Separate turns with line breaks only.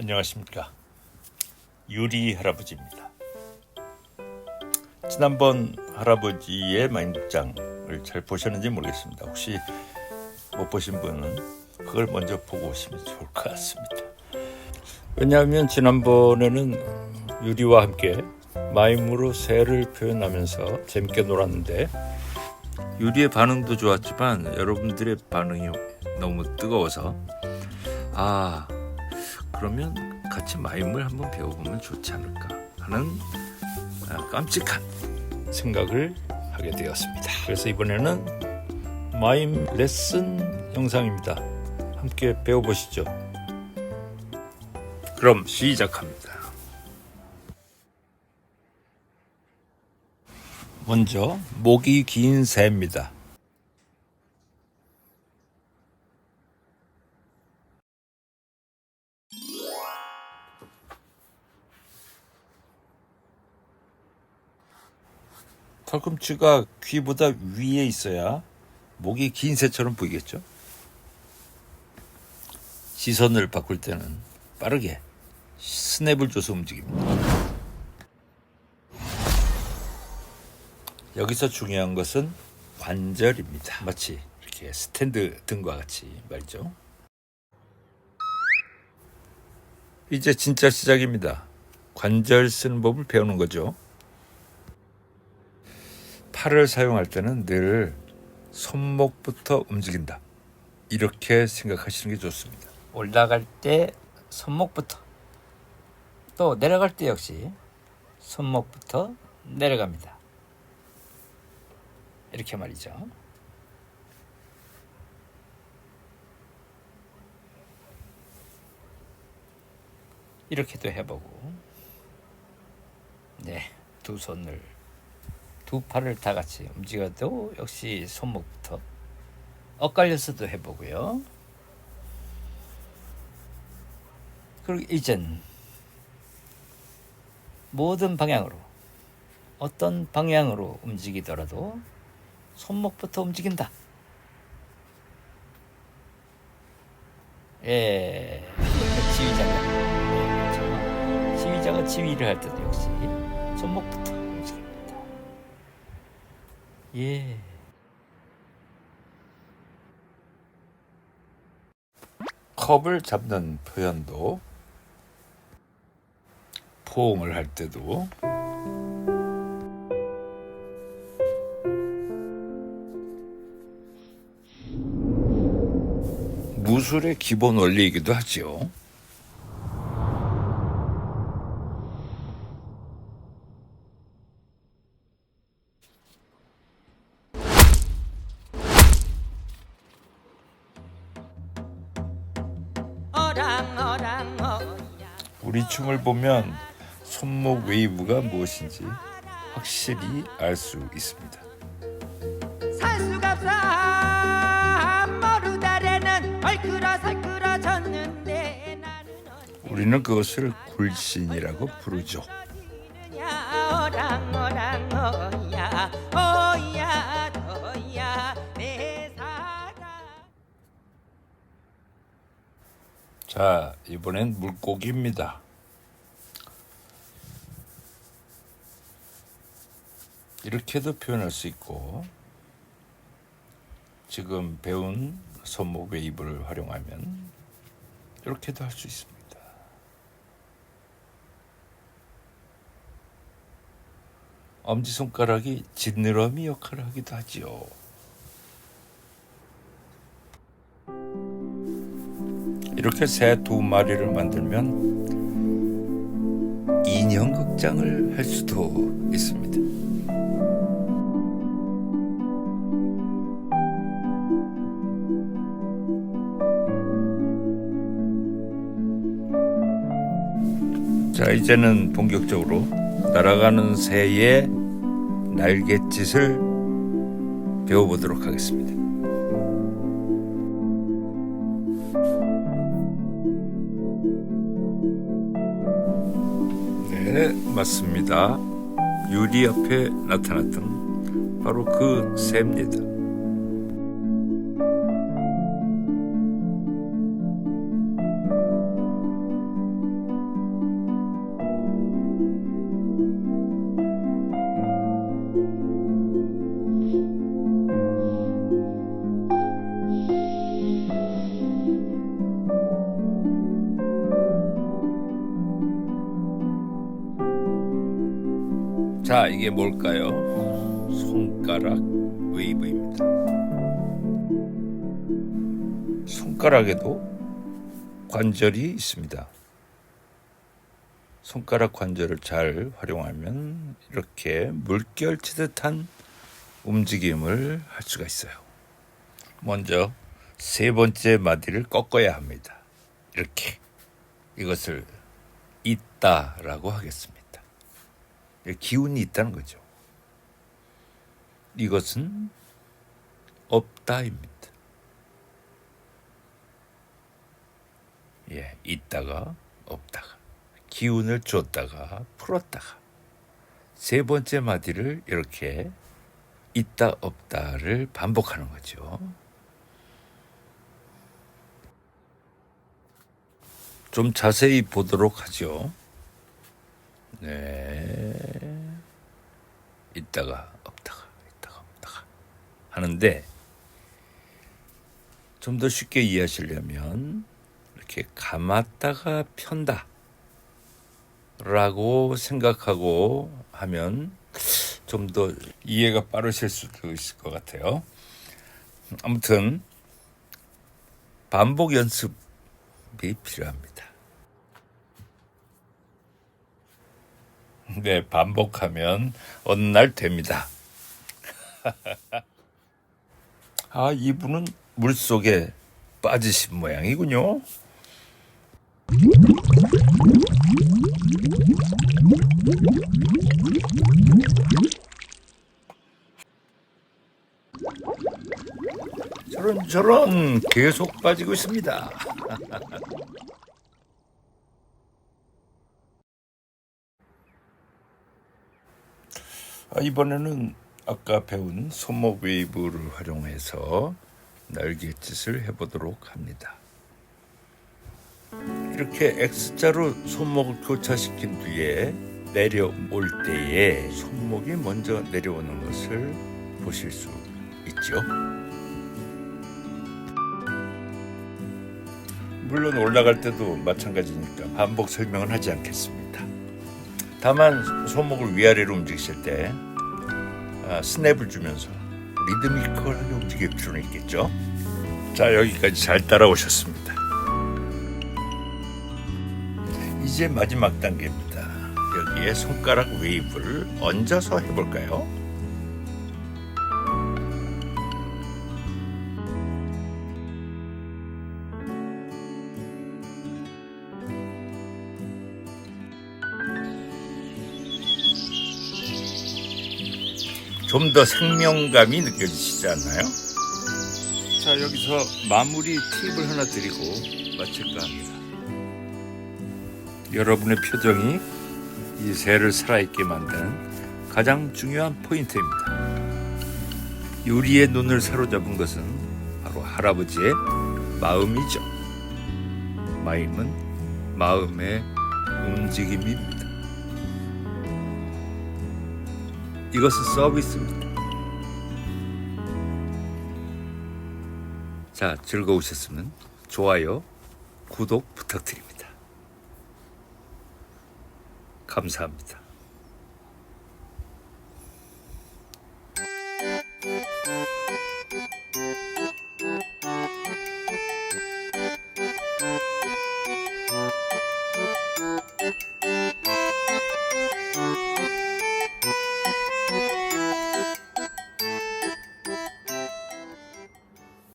안녕하십니까 유리 할아버지입니다. 지난번 할아버지의 마인극장을 잘 보셨는지 모르겠습니다. 혹시 못 보신 분은 그걸 먼저 보고 오시면 좋을 것 같습니다. 왜냐하면 지난번에는 유리와 함께 마임으로 새를 표현하면서 재밌게 놀았는데 유리의 반응도 좋았지만 여러분들의 반응이 너무 뜨거워서 아 그러면 같이 마임을 한번 배워보면 좋지 않을까 하는 아, 깜찍한 생각을 하게 되었습니다. 그래서 이번에는 마임 레슨 영상입니다. 함께 배워보시죠. 그럼 시작합니다. 먼저 목이 긴 새입니다. 털꿈치가 귀보다 위에 있어야 목이 긴 새처럼 보이겠죠? 시선을 바꿀 때는 빠르게 스냅을 줘서 움직입니다. 여기서 중요한 것은 관절입니다. 마치 이렇게 스탠드 등과 같이 말이죠. 이제 진짜 시작입니다. 관절 쓰는 법을 배우는 거죠. 팔을 사용할 때는 늘 손목부터 움직인다. 이렇게 생각하시는 게 좋습니다.
올라갈 때 손목부터 또 내려갈 때 역시 손목부터 내려갑니다. 이렇게 말이죠. 이렇게도 해보고, 네, 두 손을, 두 팔을 다 같이 움직여도 역시 손목부터 엇갈려서도 해보고요. 그리고 이젠 모든 방향으로 어떤 방향으로 움직이더라도 손목부터 움직인다. 예, 지휘자가 네, 그렇죠. 지휘자가 지휘를 할 때도 역시 손목부터. 예.
컵을 잡는 표현도 포옹을 할 때도 무술의 기본 원리이기도 하지요. 우리 춤을 보면 손목 웨이브가 무엇인지 확실히 알 수 있습니다. 우리는 그것을 굴신이라고 부르죠. 자, 이번엔 물고기입니다. 이렇게도 표현할 수 있고, 지금 배운 손목 웨이브를 활용하면 이렇게도 할 수 있습니다. 엄지손가락이 지느러미 역할을 하기도 하지요. 이렇게 새 두 마리를 만들면 인형 극장을 할 수도 있습니다. 자, 이제는 본격적으로 날아가는 새의 날갯짓을 배워보도록 하겠습니다. 네, 맞습니다. 유리 앞에 나타났던 바로 그 새입니다. 자, 이게 뭘까요? 손가락 웨이브입니다. 손가락에도 관절이 있습니다. 손가락 관절을 잘 활용하면 이렇게 물결 치듯한 움직임을 할 수가 있어요. 먼저 세 번째 마디를 꺾어야 합니다. 이렇게 이것을 있다라고 하겠습니다. 기운이 있다는 거죠. 이것은 없다입니다. 예, 있다가 없다가 기운을 줬다가 풀었다가 세 번째 마디를 이렇게 있다 없다를 반복하는 거죠. 좀 자세히 보도록 하죠. 네. 있다가 없다가 있다가 없다가 하는데 좀 더 쉽게 이해하시려면 이렇게 감았다가 편다 라고 생각하고 하면 좀 더 이해가 빠르실 수도 있을 것 같아요. 아무튼 반복 연습이 필요합니다. 네, 반복하면 어느 날 됩니다. 아, 이분은 물 속에 빠지신 모양이군요. 저런 저런 계속 빠지고 있습니다. 이번에는 아까 배운 손목 웨이브를 활용해서 날갯짓을 해보도록 합니다. 이렇게 X자로 손목을 교차시킨 뒤에 내려올 때에 손목이 먼저 내려오는 것을 보실 수 있죠. 물론 올라갈 때도 마찬가지니까 반복 설명은 하지 않겠습니다. 다만 손목을 위아래로 움직이실 때 아, 스냅을 주면서 리드미컬하게 움직일 필요는 있겠죠. 자 여기까지 잘 따라오셨습니다. 이제 마지막 단계입니다. 여기에 손가락 웨이브를 얹어서 해볼까요? 좀 더 생명감이 느껴지시지 않나요? 자 여기서 마무리 팁을 하나 드리고 마칠까 합니다. 여러분의 표정이 이 새를 살아있게 만드는 가장 중요한 포인트입니다. 유리의 눈을 사로잡은 것은 바로 할아버지의 마음이죠. 마음은 마음의 움직임입니다. 이것은 서비스입니다. 자, 즐거우셨으면 좋아요, 구독 부탁드립니다. 감사합니다.